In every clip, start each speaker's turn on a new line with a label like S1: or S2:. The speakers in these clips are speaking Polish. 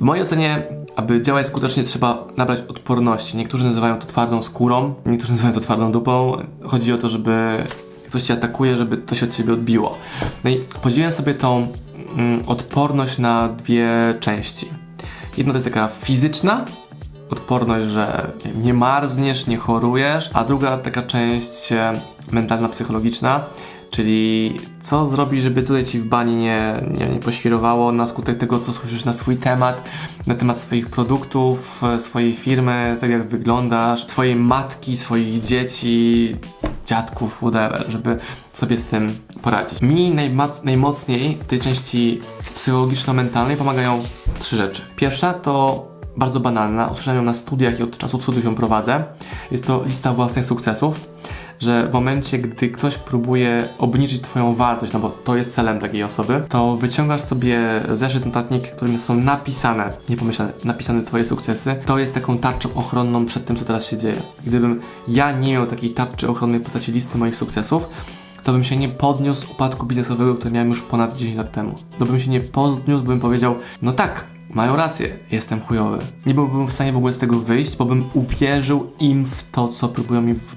S1: W mojej ocenie, aby działać skutecznie, trzeba nabrać odporności. Niektórzy nazywają to twardą skórą, niektórzy nazywają to twardą dupą. Chodzi o to, żeby ktoś cię atakuje, żeby to się od ciebie odbiło. No i podzieliłem sobie tą mm, odporność na dwie części. Jedna to jest taka fizyczna, odporność, że nie marzniesz, nie chorujesz, a druga taka część mentalna, psychologiczna, czyli co zrobić, żeby tutaj ci w bani nie, nie, nie poświrowało na skutek tego, co słyszysz na swój temat, na temat swoich produktów, e, swojej firmy, tak jak wyglądasz, swojej matki, swoich dzieci, dziadków, whatever, żeby sobie z tym poradzić. Mi najmocniej w tej części psychologiczno-mentalnej pomagają trzy rzeczy. Pierwsza to bardzo banalna, usłyszałem ją na studiach i od czasów studiów ją prowadzę. Jest to lista własnych sukcesów, że w momencie, gdy ktoś próbuje obniżyć Twoją wartość, no bo to jest celem takiej osoby, to wyciągasz sobie zeszyt, notatnik, w którym są napisane, nie pomyślane, napisane Twoje sukcesy. To jest taką tarczą ochronną przed tym, co teraz się dzieje. Gdybym ja nie miał takiej tarczy ochronnej w postaci listy moich sukcesów, to bym się nie podniósł upadku biznesowego, który miałem już ponad 10 lat temu. To bym się nie podniósł, bym powiedział, no tak, mają rację, jestem chujowy. Nie byłbym w stanie w ogóle z tego wyjść, bo bym uwierzył im w to, co próbują mi w-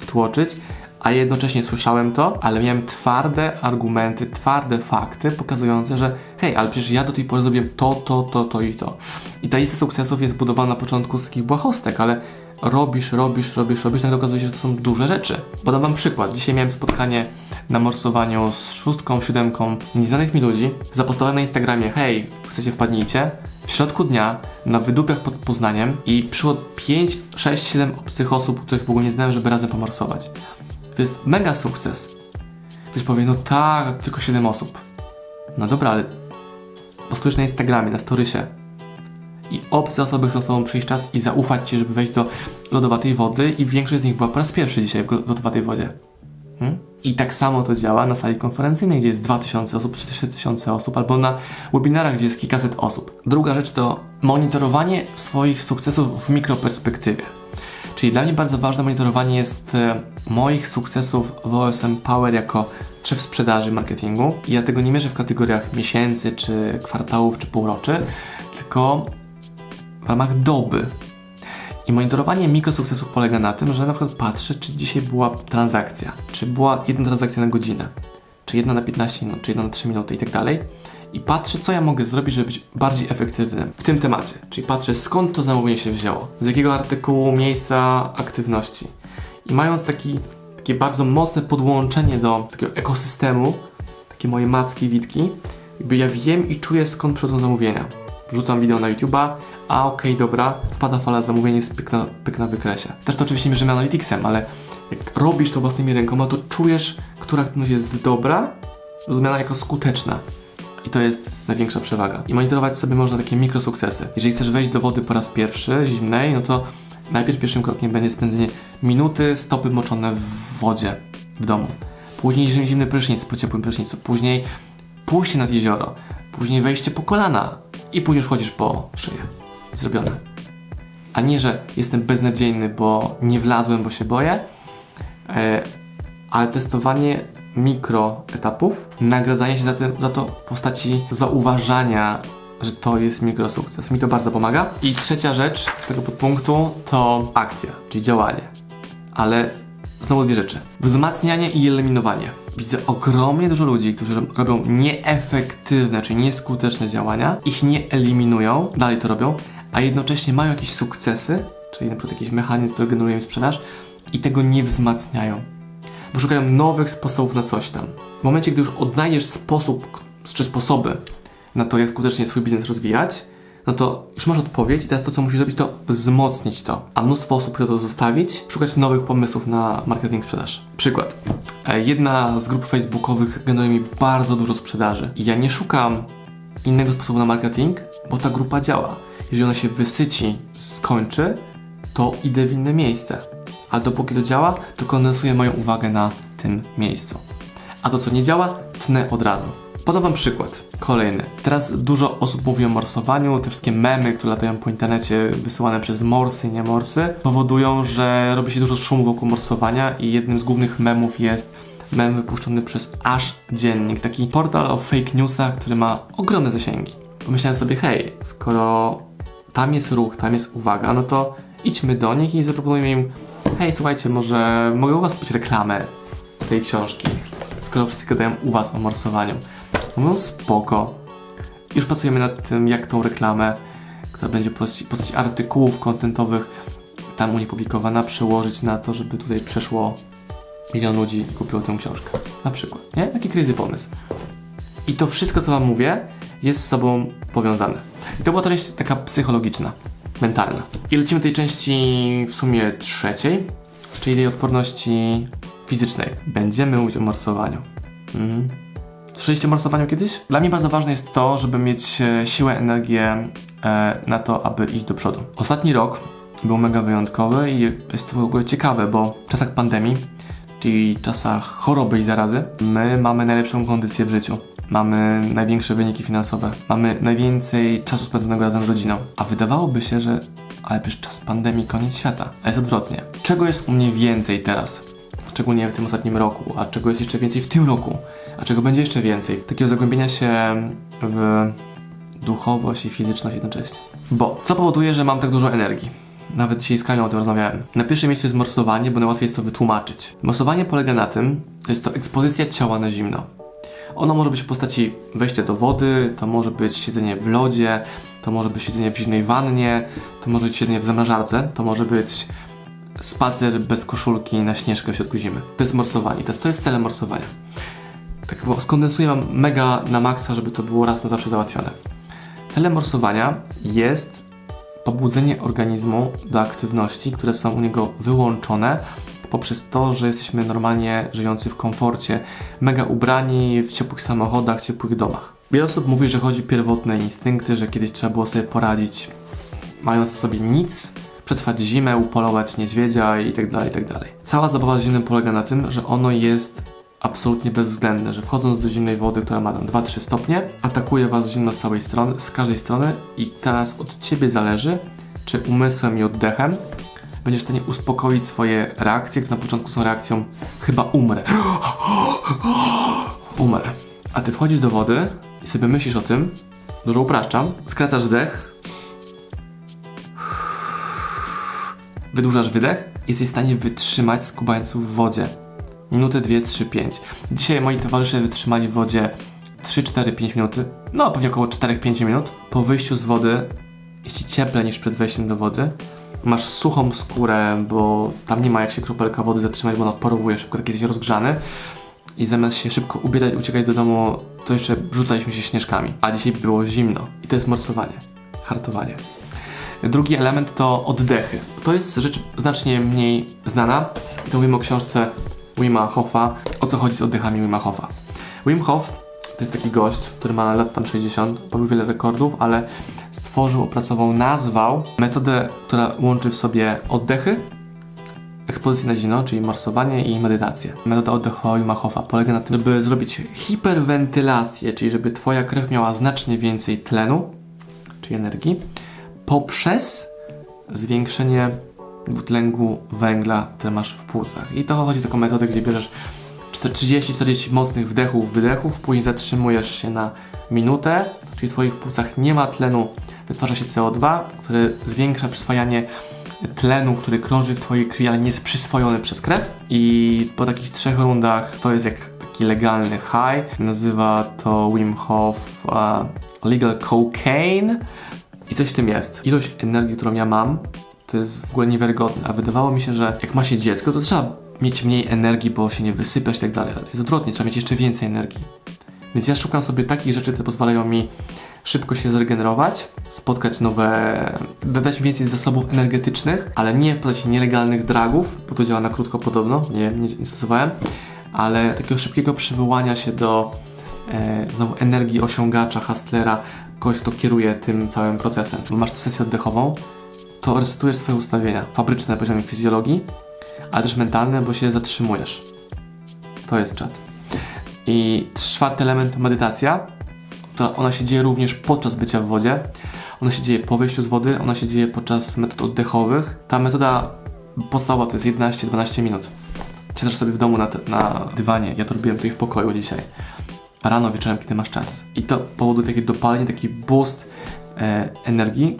S1: wtłoczyć, a jednocześnie słyszałem to, ale miałem twarde argumenty, twarde fakty pokazujące, że hej, ale przecież ja do tej pory zrobiłem to, to, to, to i to. I ta lista sukcesów jest budowana na początku z takich błahostek, ale robisz, robisz, robisz, robisz, nagle okazuje się, że to są duże rzeczy. Podam wam przykład. Dzisiaj miałem spotkanie na morsowaniu z szóstką, siódemką nieznanych mi ludzi. Zapostowałem na Instagramie, hej, chcecie wpadnijcie? W środku dnia na wydupiach pod Poznaniem i przyszło 5, 6, 7 obcych osób, których w ogóle nie znałem, żeby razem pomorsować. To jest mega sukces. Ktoś powie, no tak, tylko 7 osób. No dobra, ale postujesz na Instagramie, na storysie i obce osoby chcą z tobą przyjść czas i zaufać ci, żeby wejść do lodowatej wody i większość z nich była po raz pierwszy dzisiaj w lodowatej wodzie. Hmm? I tak samo to działa na sali konferencyjnej, gdzie jest 2000 osób, 4000 osób, albo na webinarach, gdzie jest kilkaset osób. Druga rzecz to monitorowanie swoich sukcesów w mikroperspektywie. Czyli dla mnie bardzo ważne monitorowanie jest e, moich sukcesów w OSM Power jako szef sprzedaży marketingu. I ja tego nie mierzę w kategoriach miesięcy, czy kwartałów, czy półroczy, tylko ramach doby. I monitorowanie mikrosukcesów polega na tym, że na przykład patrzę, czy dzisiaj była transakcja, czy była jedna transakcja na godzinę, czy jedna na 15 minut, czy jedna na 3 minuty i tak dalej. I patrzę, co ja mogę zrobić, żeby być bardziej efektywnym w tym temacie. Czyli patrzę, skąd to zamówienie się wzięło, z jakiego artykułu, miejsca, aktywności. I mając taki, takie bardzo mocne podłączenie do takiego ekosystemu, takie moje macki, witki, jakby ja wiem i czuję, skąd przychodzą zamówienia. Wrzucam wideo na YouTube'a, a okej, dobra, wpada fala zamówień, jest pyk na, pyk na wykresie. Też to oczywiście mierzymy Analyticsem, ale jak robisz to własnymi rękoma, to czujesz, która aktywność jest dobra, rozumiana jako skuteczna. I to jest największa przewaga. I monitorować sobie można takie mikrosukcesy. Jeżeli chcesz wejść do wody po raz pierwszy, zimnej, no to najpierw pierwszym krokiem będzie spędzenie minuty stopy moczone w wodzie w domu. Później zim- zimny prysznic po ciepłym prysznicu. Później pójście nad jezioro. Później wejście po kolana. I później już chodzisz po szyję. Zrobione. A nie, że jestem beznadziejny, bo nie wlazłem, bo się boję, e, ale testowanie mikro etapów, nagradzanie się za, tym, za to w postaci zauważania, że to jest mikrosukces. Mi to bardzo pomaga. I trzecia rzecz tego podpunktu to akcja, czyli działanie. Ale znowu dwie rzeczy. Wzmacnianie i eliminowanie. Widzę ogromnie dużo ludzi, którzy rob- robią nieefektywne, czyli nieskuteczne działania, ich nie eliminują, dalej to robią, a jednocześnie mają jakieś sukcesy, czyli na przykład jakiś mechanizm, który generuje im sprzedaż i tego nie wzmacniają bo szukają nowych sposobów na coś tam. W momencie, gdy już odnajdziesz sposób czy sposoby na to, jak skutecznie swój biznes rozwijać, no to już masz odpowiedź i teraz to, co musisz zrobić, to wzmocnić to. A mnóstwo osób chce to zostawić, szukać nowych pomysłów na marketing sprzedaż. Przykład. E, Jedna z grup facebookowych generuje mi bardzo dużo sprzedaży i ja nie szukam innego sposobu na marketing, bo ta grupa działa. Jeżeli ona się wysyci, skończy, to idę w inne miejsce. Ale dopóki to działa, to kondensuję moją uwagę na tym miejscu. A to, co nie działa, tnę od razu. Podam wam przykład. Kolejny. Teraz dużo osób mówi o morsowaniu. Te wszystkie memy, które latają po internecie, wysyłane przez morsy i nie morsy, powodują, że robi się dużo szumu wokół morsowania i jednym z głównych memów jest mem wypuszczony przez Aż Dziennik, taki portal o fake newsach, który ma ogromne zasięgi. pomyślałem sobie, hej, skoro tam jest ruch, tam jest uwaga, no to idźmy do nich i zaproponujmy im, hej, słuchajcie, może mogę u was kupić reklamę tej książki, skoro wszyscy gadają u was o morsowaniu. Mówią, spoko. Już pracujemy nad tym, jak tą reklamę, która będzie postaci, postaci artykułów kontentowych tam u nich publikowana, przełożyć na to, żeby tutaj przeszło milion ludzi i kupiło tę książkę. Na przykład, nie? Taki crazy pomysł. I to wszystko, co wam mówię, jest z sobą powiązane. I to była część taka psychologiczna, mentalna. I lecimy tej części w sumie trzeciej, czyli tej odporności fizycznej. Będziemy mówić o morsowaniu. Mhm. Słyszeliście o morsowaniu kiedyś? Dla mnie bardzo ważne jest to, żeby mieć e, siłę, energię e, na to, aby iść do przodu. Ostatni rok był mega wyjątkowy i jest to w ogóle ciekawe, bo w czasach pandemii, czyli czasach choroby i zarazy, my mamy najlepszą kondycję w życiu. Mamy największe wyniki finansowe, mamy najwięcej czasu spędzonego razem z rodziną. A wydawałoby się, że ale przecież czas pandemii, koniec świata. A jest odwrotnie. Czego jest u mnie więcej teraz? Szczególnie w tym ostatnim roku, a czego jest jeszcze więcej w tym roku, a czego będzie jeszcze więcej. Takiego zagłębienia się w duchowość i fizyczność jednocześnie. Bo co powoduje, że mam tak dużo energii? Nawet dzisiaj z Kalią o tym rozmawiałem. Na pierwszym miejscu jest morsowanie, bo najłatwiej jest to wytłumaczyć. Morsowanie polega na tym, że jest to ekspozycja ciała na zimno. Ono może być w postaci wejścia do wody, to może być siedzenie w lodzie, to może być siedzenie w zimnej wannie, to może być siedzenie w zamrażarce, to może być spacer bez koszulki na śnieżkę w środku zimy. To jest morsowanie. To jest, to jest celem morsowania. Tak skondensuję wam mega na maksa, żeby to było raz na zawsze załatwione. Celem morsowania jest pobudzenie organizmu do aktywności, które są u niego wyłączone poprzez to, że jesteśmy normalnie żyjący w komforcie, mega ubrani w ciepłych samochodach, ciepłych domach. Wiele osób mówi, że chodzi o pierwotne instynkty, że kiedyś trzeba było sobie poradzić, mając w sobie nic, przetrwać zimę, upolować niedźwiedzia itd., itd. Cała zabawa z zimnem polega na tym, że ono jest absolutnie bezwzględne, że wchodząc do zimnej wody, która ma tam 2-3 stopnie, atakuje was zimno z całej strony, z każdej strony i teraz od ciebie zależy, czy umysłem i oddechem będziesz w stanie uspokoić swoje reakcje, które na początku są reakcją chyba umrę. Umrę. A ty wchodzisz do wody i sobie myślisz o tym, dużo upraszczam, skracasz dech, wydłużasz wydech jesteś w stanie wytrzymać skubając w wodzie. Minutę, dwie, trzy, pięć. Dzisiaj moi towarzysze wytrzymali w wodzie 3, 4, 5 minuty. No, pewnie około 4-5 minut. Po wyjściu z wody jest ci cieplej niż przed wejściem do wody. Masz suchą skórę, bo tam nie ma jak się kropelka wody zatrzymać, bo ona odparowuje szybko, tak jesteś rozgrzany. I zamiast się szybko ubierać, uciekać do domu, to jeszcze rzucaliśmy się śnieżkami. A dzisiaj było zimno. I to jest morsowanie. Hartowanie. Drugi element to oddechy. To jest rzecz znacznie mniej znana. To mówimy o książce Wima Hofa. O co chodzi z oddechami Wima Hofa? Wim Hof to jest taki gość, który ma lat tam 60, pobił wiele rekordów, ale stworzył, opracował, nazwał metodę, która łączy w sobie oddechy, ekspozycję na zimno, czyli morsowanie i medytację. Metoda oddechowa Wima Hofa polega na tym, żeby zrobić hiperwentylację, czyli żeby twoja krew miała znacznie więcej tlenu, czyli energii, poprzez zwiększenie dwutlenku węgla, które masz w płucach. I to chodzi o taką metodę, gdzie bierzesz 30-40 mocnych wdechów, wydechów, później zatrzymujesz się na minutę, czyli w Twoich płucach nie ma tlenu, wytwarza się CO2, które zwiększa przyswajanie tlenu, który krąży w Twojej krwi, ale nie jest przyswojony przez krew. I po takich trzech rundach to jest jak taki legalny high. Nazywa to Wim Hof uh, Legal Cocaine. I coś w tym jest. Ilość energii, którą ja mam, to jest w ogóle niewiarygodne. A wydawało mi się, że jak ma się dziecko, to trzeba mieć mniej energii, bo się nie wysypiać i tak dalej. Ale jest odwrotnie, trzeba mieć jeszcze więcej energii. Więc ja szukam sobie takich rzeczy, które pozwalają mi szybko się zregenerować, spotkać nowe, dodać mi więcej zasobów energetycznych, ale nie w postaci nielegalnych dragów, bo to działa na krótko podobno, nie, nie, nie stosowałem, ale takiego szybkiego przywołania się do e, znowu energii osiągacza, hustlera, kogoś, kto kieruje tym całym procesem. Masz tu sesję oddechową, to resetujesz swoje ustawienia fabryczne na poziomie fizjologii, ale też mentalne, bo się zatrzymujesz. To jest czat. I czwarty element medytacja, która ona się dzieje również podczas bycia w wodzie. Ona się dzieje po wyjściu z wody, ona się dzieje podczas metod oddechowych. Ta metoda podstawowa to jest 11-12 minut. Siadasz sobie w domu na, na dywanie, ja to robiłem tutaj w pokoju dzisiaj. Rano, wieczorem, kiedy masz czas. I to powoduje takie dopalenie, taki boost e, energii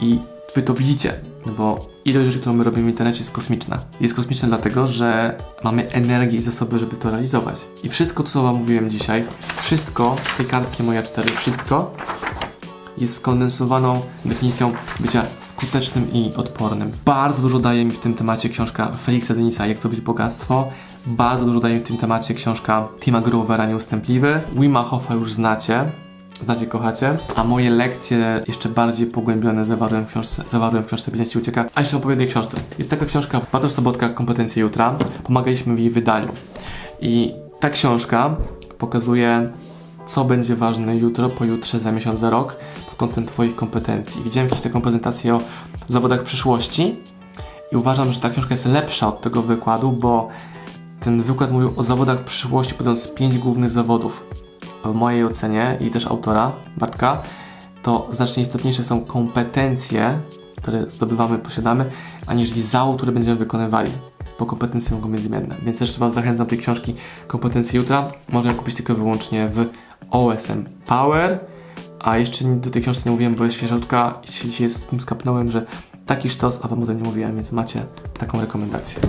S1: i wy to widzicie, no bo ilość rzeczy, którą my robimy w internecie jest kosmiczna. Jest kosmiczna dlatego, że mamy energię i zasoby, żeby to realizować. I wszystko, co wam mówiłem dzisiaj, wszystko tej kartki moja 4, wszystko jest skondensowaną definicją bycia skutecznym i odpornym. Bardzo dużo daje mi w tym temacie książka Felixa Denisa Jak zdobyć bogactwo. Bardzo dużo daje mi w tym temacie książka Tima Grovera Nieustępliwy. Wima Hofa już znacie. Znacie, kochacie. A moje lekcje jeszcze bardziej pogłębione zawarłem w książce, zawarłem w książce Biznes Ci Ucieka. A jeszcze o jednej książce. Jest taka książka Bartosz Sobotka Kompetencje Jutra. Pomagaliśmy w jej wydaniu. I ta książka pokazuje co będzie ważne jutro, pojutrze, za miesiąc, za rok pod kątem Twoich kompetencji. Widziałem kiedyś taką prezentację o zawodach przyszłości i uważam, że ta książka jest lepsza od tego wykładu, bo ten wykład mówił o zawodach przyszłości, podając pięć głównych zawodów. W mojej ocenie i też autora, Bartka, to znacznie istotniejsze są kompetencje, które zdobywamy, posiadamy, aniżeli zawód, który będziemy wykonywali, bo kompetencje mogą być zmienne. Więc też Was zachęcam do tej książki Kompetencje Jutra. Można kupić tylko wyłącznie w OSM Power. A jeszcze do tej książki nie mówiłem, bo jest świeżutka i się z tym skapnąłem, że taki sztos, a Wam o tym nie mówiłem, więc macie taką rekomendację.